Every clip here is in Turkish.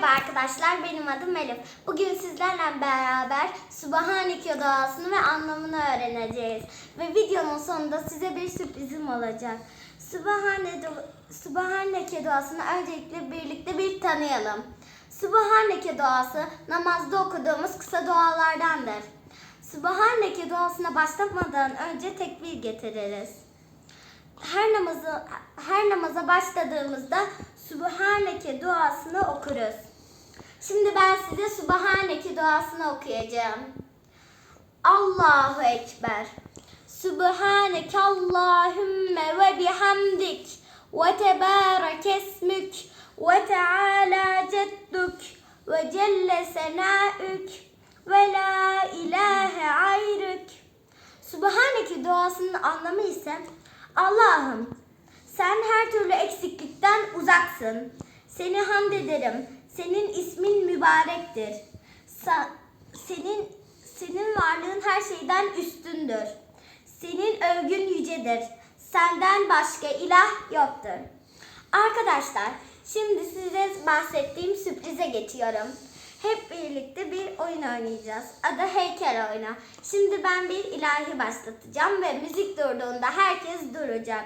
Merhaba arkadaşlar, benim adım Elif. Bugün sizlerle beraber Subhaneke duasını ve anlamını öğreneceğiz. Ve videonun sonunda size bir sürprizim olacak. Subhane, Subhaneke duasını öncelikle birlikte bir tanıyalım. Subhaneke duası namazda okuduğumuz kısa dualardandır. Subhaneke duasına başlamadan önce tekbir getiririz her namazı her namaza başladığımızda Subhaneke duasını okuruz. Şimdi ben size Subhaneke duasını okuyacağım. Allahu Ekber. Subhaneke Allahümme ve bihamdik ve tebarek esmük ve teala ceddük ve celle senaük ve la ilahe ayrük. Subhaneke duasının anlamı ise Allah'ım sen her türlü eksiklikten uzaksın. Seni hamd ederim. Senin ismin mübarektir. Sa- senin senin varlığın her şeyden üstündür. Senin övgün yücedir. Senden başka ilah yoktur. Arkadaşlar, şimdi size bahsettiğim sürprize geçiyorum. Hep birlikte bir oyun oynayacağız. Adı heykel oyunu. Şimdi ben bir ilahi başlatacağım ve müzik durduğunda herkes duracak.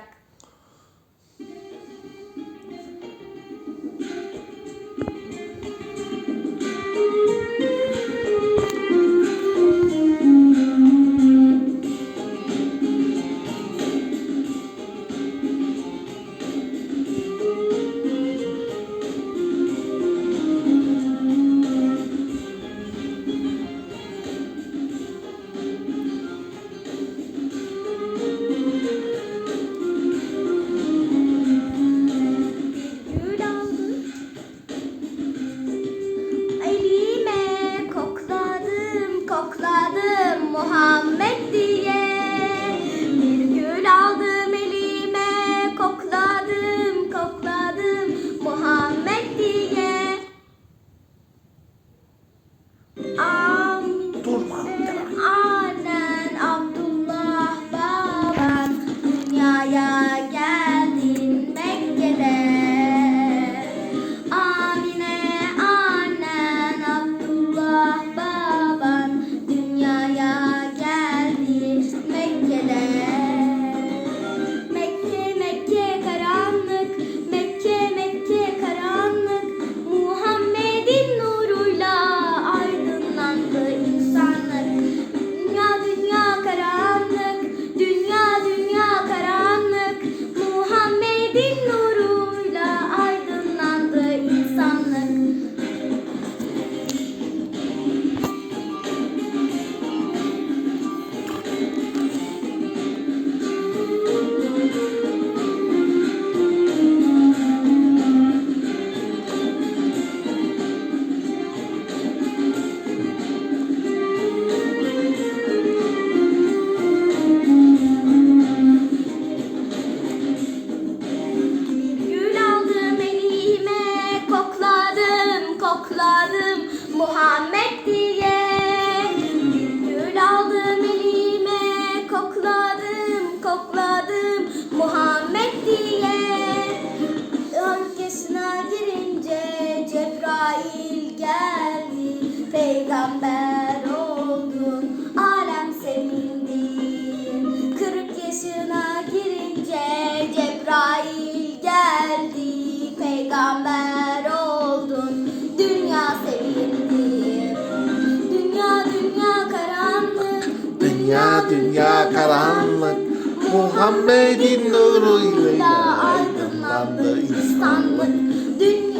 মহান dünya dünya karanlık. Muhammed'in nuruyla aydınlandı insanlık. Dünya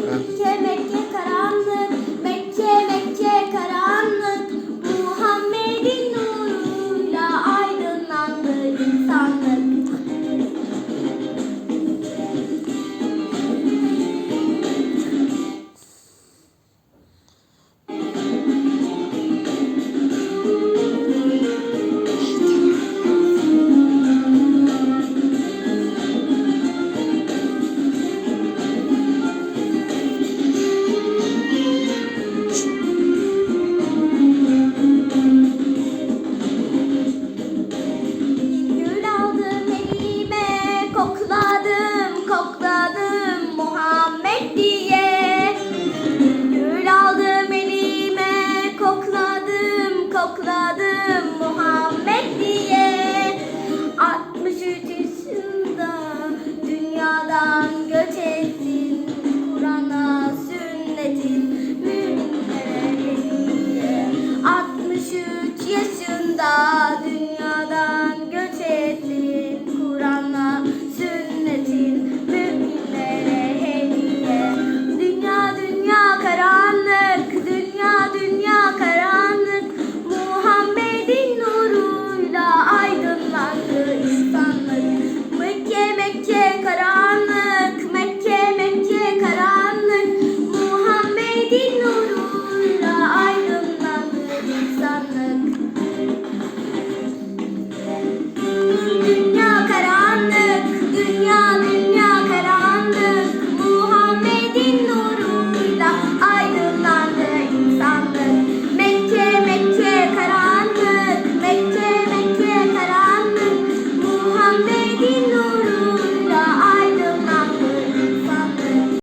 ağladım